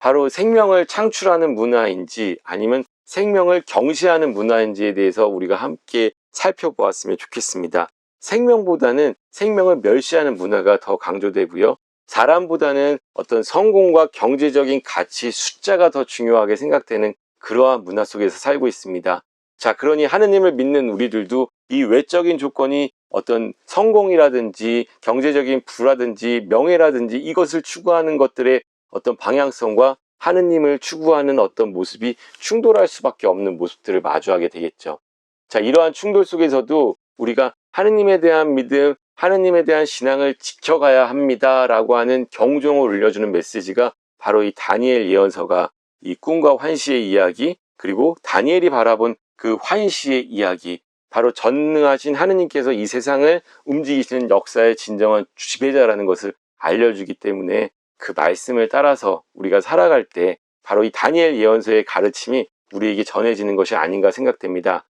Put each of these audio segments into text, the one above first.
바로 생명을 창출하는 문화인지 아니면 생명을 경시하는 문화인지에 대해서 우리가 함께 살펴보았으면 좋겠습니다. 생명보다는 생명을 멸시하는 문화가 더 강조되고요. 사람보다는 어떤 성공과 경제적인 가치, 숫자가 더 중요하게 생각되는 그러한 문화 속에서 살고 있습니다. 자, 그러니 하느님을 믿는 우리들도 이 외적인 조건이 어떤 성공이라든지 경제적인 부라든지 명예라든지 이것을 추구하는 것들의 어떤 방향성과 하느님을 추구하는 어떤 모습이 충돌할 수밖에 없는 모습들을 마주하게 되겠죠. 자, 이러한 충돌 속에서도 우리가 하느님에 대한 믿음, 하느님에 대한 신앙을 지켜가야 합니다 라고 하는 경종을 울려주는 메시지가 바로 이 다니엘 예언서가 이 꿈과 환시의 이야기 그리고 다니엘이 바라본 그 환시의 이야기 바로 전능하신 하느님께서 이 세상을 움직이시는 역사의 진정한 지배자라는 것을 알려주기 때문에 그 말씀을 따라서 우리가 살아갈 때 바로 이 다니엘 예언서의 가르침이 우리에게 전해지는 것이 아닌가 생각됩니다.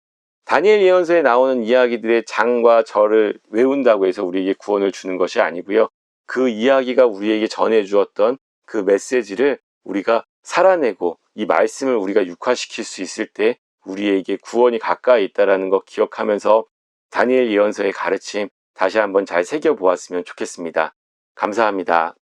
다니엘 예언서에 나오는 이야기들의 장과 절을 외운다고 해서 우리에게 구원을 주는 것이 아니고요. 그 이야기가 우리에게 전해 주었던 그 메시지를 우리가 살아내고 이 말씀을 우리가 육화시킬 수 있을 때 우리에게 구원이 가까이 있다라는 것 기억하면서 다니엘 예언서의 가르침 다시 한번 잘 새겨 보았으면 좋겠습니다. 감사합니다.